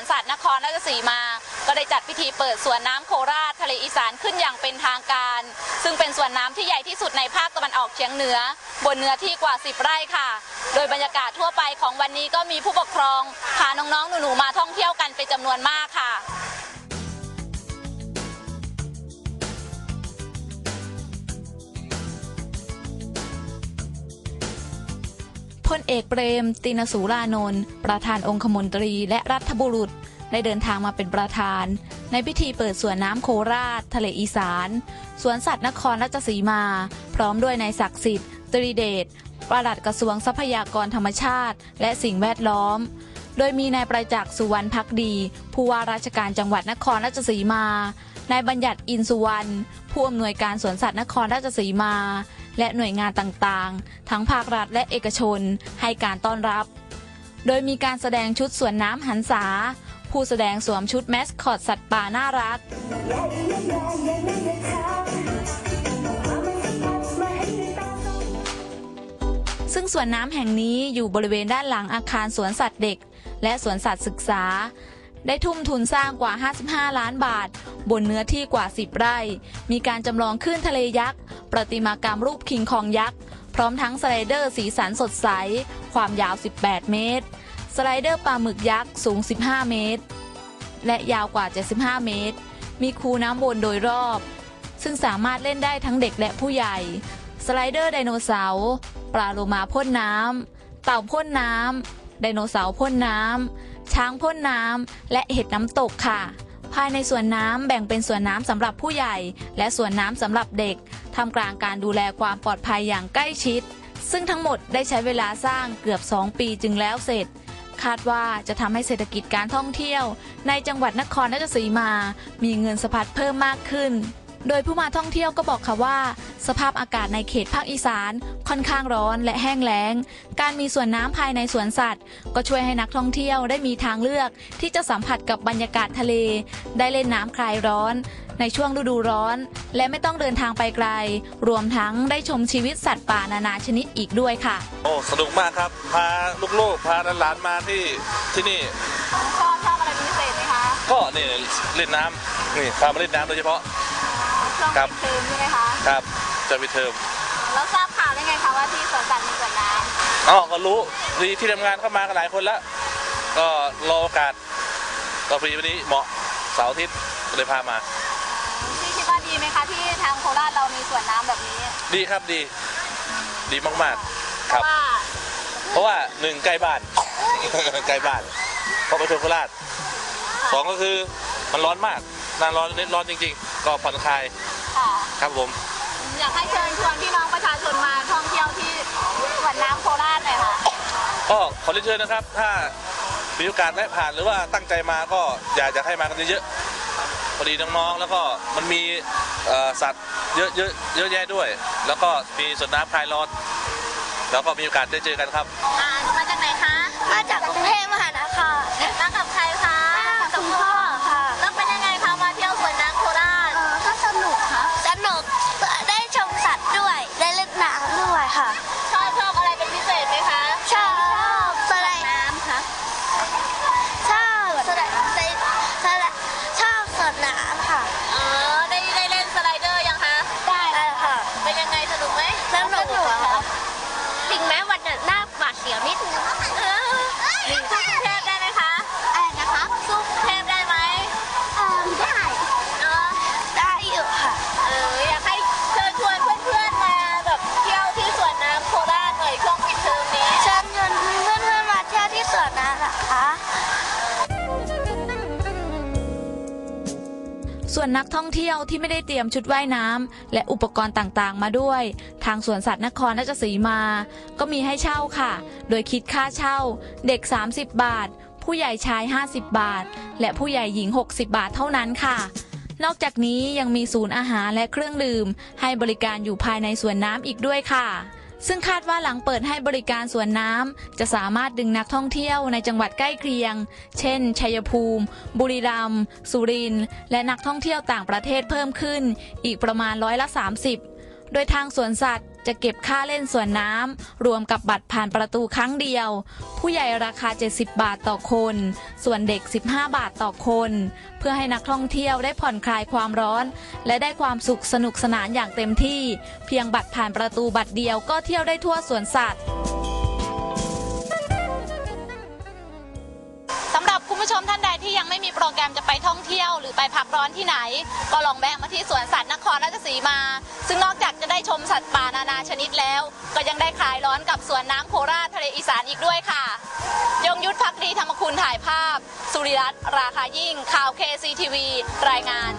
นสัตว์นครราชสีมา ก็ได้จัดพิธีเปิดสวนน้ำโคราชทะเลอีสานขึ้นอย่างเป็นทางการ ซึ่งเป็นสวนน้ำที่ใหญ่ที่สุดในภาคตะวันออกเฉียงเหนือ บนเนื้อที่กว่า 10 ไร่ค่ะ โดยบรรยากาศทั่วไปของวันนี้ก็มีผู้ปกครองพาน้องๆหนูๆมาท่องเที่ยวกันเป็นจำนวนมากค่ะ พลเอกเปรม ตินสูรานนท์ประธานองคมนตรีและรัฐบุรุษ ได้เดินทางมาเป็นประธาน ในพิธีเปิดสวนน้ำโคราช ทะเลอีสาน สวนสัตว์นครราชสีมา พร้อมด้วยนายศักดิ์สิทธิ์ตรีเดชปลัดกระทรวงทรัพยากรธรรมชาติ และสิ่งแวดล้อม โดยมีนายประจักษ์สุวรรณพักดี ผู้ว่าราชการจังหวัดนครราชสีมานายบัญญัติอินสุวรรณผู้อำนวยการสวนสัตว์นครราชสีมา และหน่วยงานต่างๆ ทั้งภาครัฐและเอกชนให้การต้อนรับ โดยมีการแสดงชุดสวนน้ำหันษา ผู้แสดงสวมชุดแมสคอตสัตว์ป่าน่ารัก ซึ่งสวนน้ำแห่งนี้อยู่บริเวณด้านหลังอาคารสวนสัตว์เด็ก และสวนสัตว์ศึกษา ได้ทุ่มทุนสร้างกว่า 55 ล้านบาท บนเนื้อที่กว่า 10 ไร่ มีการจำลองขึ้นทะเลยักษ์ ประติมากรรมรูปคิงคองยักษ์ พร้อมทั้งสไลเดอร์สีสันสดใส ความยาว 18 เมตร สไลเดอร์ปลาหมึกยักษ์สูง 15 เมตร และยาวกว่า 75 เมตร มีคูน้ำวนโดยรอบ ซึ่งสามารถเล่นได้ทั้งเด็กและผู้ใหญ่ สไลเดอร์ไดโนเสาร์ ปลาโลมาพ่นน้ำ เต่าพ่นน้ำ ไดโนเสาร์พ่นน้ำ ช้างพ่นน้ำและเห็ดน้ำตกค่ะ ภายในสวนน้ำแบ่งเป็นสวนน้ำสำหรับผู้ใหญ่ และสวนน้ำสำหรับเด็กทำกลางการดูแลความปลอดภัยอย่างใกล้ชิด ซึ่งทั้งหมดได้ใช้เวลาสร้างเกือบ 2 ปีจึงแล้วเสร็จ คาดว่าจะทำให้เศรษฐกิจการท่องเที่ยว ในจังหวัดนครราชสีมา มีเงินสะพัดเพิ่มมากขึ้น โดยผู้มาท่องเที่ยวก็บอกค่ะว่า สภาพอากาศในเขตภาคอีสาน ค่อนข้างร้อนและแห้งแล้ง การมีสวนน้ำภายในสวนสัตว์ ก็ช่วยให้นักท่องเที่ยวได้มีทางเลือก ที่จะสัมผัสกับบรรยากาศทะเล ได้เล่นน้ำคลายร้อน ในช่วงฤดูร้อน และไม่ต้องเดินทางไปไกล รวมทั้งได้ชมชีวิตสัตว์ป่านานาชนิดอีกด้วยค่ะ โอ้สนุกมากครับ พาลูกๆพาหลานๆมาที่ที่นี่ชอบชอบอะไรพิเศษไหมคะก็นี่เล่นน้ำนี่พามาเล่นน้ำโดยเฉพาะ ช่วงครับ ปิดเทอมใช่ไหมคะ ครับจะไปเทอมแล้วทราบข่าวได้ไงคะว่าที่สวนสัตว์มีสวนน้ำอ๋อก็รู้ดีที่ทำงานเข้ามากันหลายคนแล้วก็รอโอกาสก็พอดีวันนี้เหมาะเสาร์อาทิตย์ก็เลยพามาพี่คิดว่าดีไหมคะที่ทางโคราชเรามีสวนน้ำแบบนี้ดีครับดี ดีมากๆ เพครับ ราะว่าเพราะว่าหนึ่งใกล้บ้าน ใกล้บ้านเพราะไปเที่ยวโคราชสองก็คือมันร้อนมากนานร้อนร้อนจริงๆ ก็ผ่อนคลายค่ะ ครับผม อยากให้เชิญชวนพี่น้องประชาชนมาท่องเที่ยวที่สวนน้ำโคราชหน่อยค่ะ ก็ขอเรียนเชิญนะครับ ถ้ามีโอกาสแวะผ่านหรือว่าตั้งใจมาก็อยากจะให้มากันเยอะๆพอดีน้องๆแล้วก็มันมีเอ่อสัตว์เยอะเยอะเยอะแยะด้วย แล้วก็มีสวนน้ำคลายร้อนแล้วก็มีโอกาสได้เจอกันครับ อ่า หน้ ส่วนนักท่องเที่ยวที่ไม่ได้เตรียมชุดว่ายน้ำและอุปกรณ์ต่างๆ มาด้วย ทางสวนสัตว์นครราชสีมา ก็มีให้เช่าค่ะ โดยคิดค่าเช่า เด็ก 30 บาท ผู้ใหญ่ชาย 50 บาท และผู้ใหญ่หญิง 60 บาทเท่านั้นค่ะนอกจากนี้ยังมีศูนย์อาหารและเครื่องดื่ม ให้บริการอยู่ภายในสวนน้ำอีกด้วยค่ะ ซึ่งคาดว่าหลังเปิดให้บริการสวนน้ำจะสามารถดึงนักท่องเที่ยวในจังหวัดใกล้เคียง เช่น ชัยภูมิ บุรีรัมย์ สุรินทร์ และนักท่องเที่ยวต่างประเทศเพิ่มขึ้น อีกประมาณร้อยละ 30 โดยทางสวนสัตว์จะเก็บค่าเล่นสวนน้ำ รวมกับบัตรผ่านประตูครั้งเดียว ผู้ใหญ่ราคา 70 บาทต่อคน ส่วนเด็ก 15 บาทต่อคน เพื่อให้นักท่องเที่ยวได้ผ่อนคลายความร้อน และได้ความสุขสนุกสนานอย่างเต็มที่ เพียงบัตรผ่านประตูบัตรเดียวก็เที่ยวได้ทั่วสวนสัตว์ รแกรมจะไปท่องเที่ยวหรือไปพักร้อนที่ไหน ก็ลองแวะมาที่สวนสัตว์นครราชสีมา ซึ่งนอกจากจะได้ชมสัตว์ป่านานาชนิดแล้ว ก็ยังได้คลายร้อนกับสวนน้ำโคราชทะเลอีสานอีกด้วยค่ะ ยงยุทธพักดีธรรมคุณถ่ายภาพ สุริรัตน์ราคายิ่งข่าวเคซีทีวีรายงาน